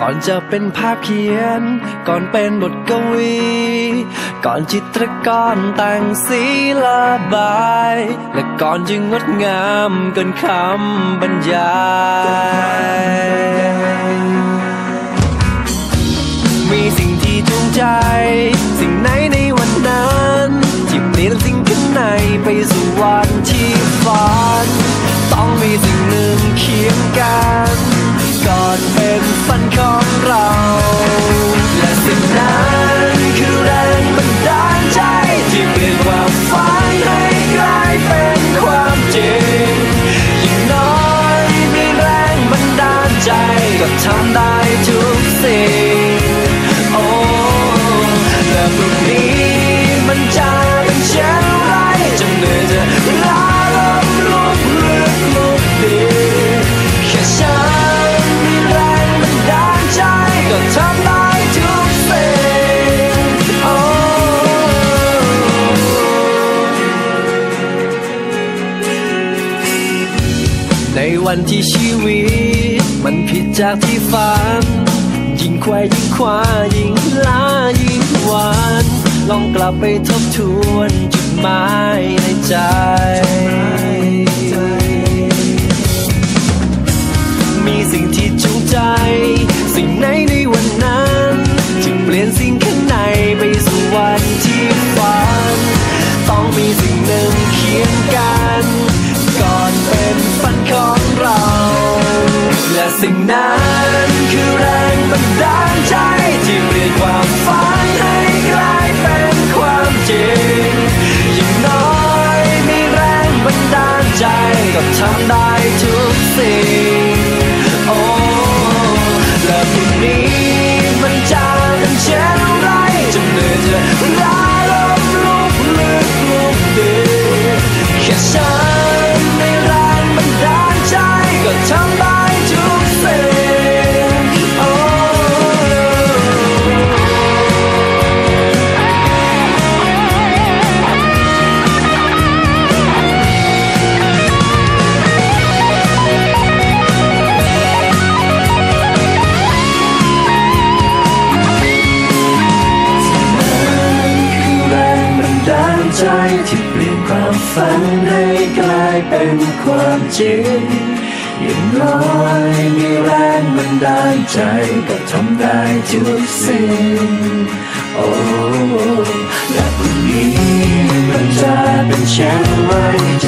ก่อนจะเป็นภาพเขียน ก่อนเป็นบทกวี ก่อนจิตรกรแต่งสีละบาย และก่อนจึงงดงามเกินคำบรรยาย อนเป็นฝันของเรา วันที่ชีวิต มันผิดจากที่ฝัน ยิ่งควายยิ่งคว้ายิ่งล้ายิ่งหวานลองกลับไปทบทวนจุดหมายในใจมีสิ่งที่จูงใจ สิ่งนั้นคือแรง ฝันให้กลายเป็นความจริงอย่างน้อยมีแรงบันดาลใจก็ทำได้ทุกสิ่งโอ้และพรุ่งนี้มันจะเป็นเช่นไรจะเหนื่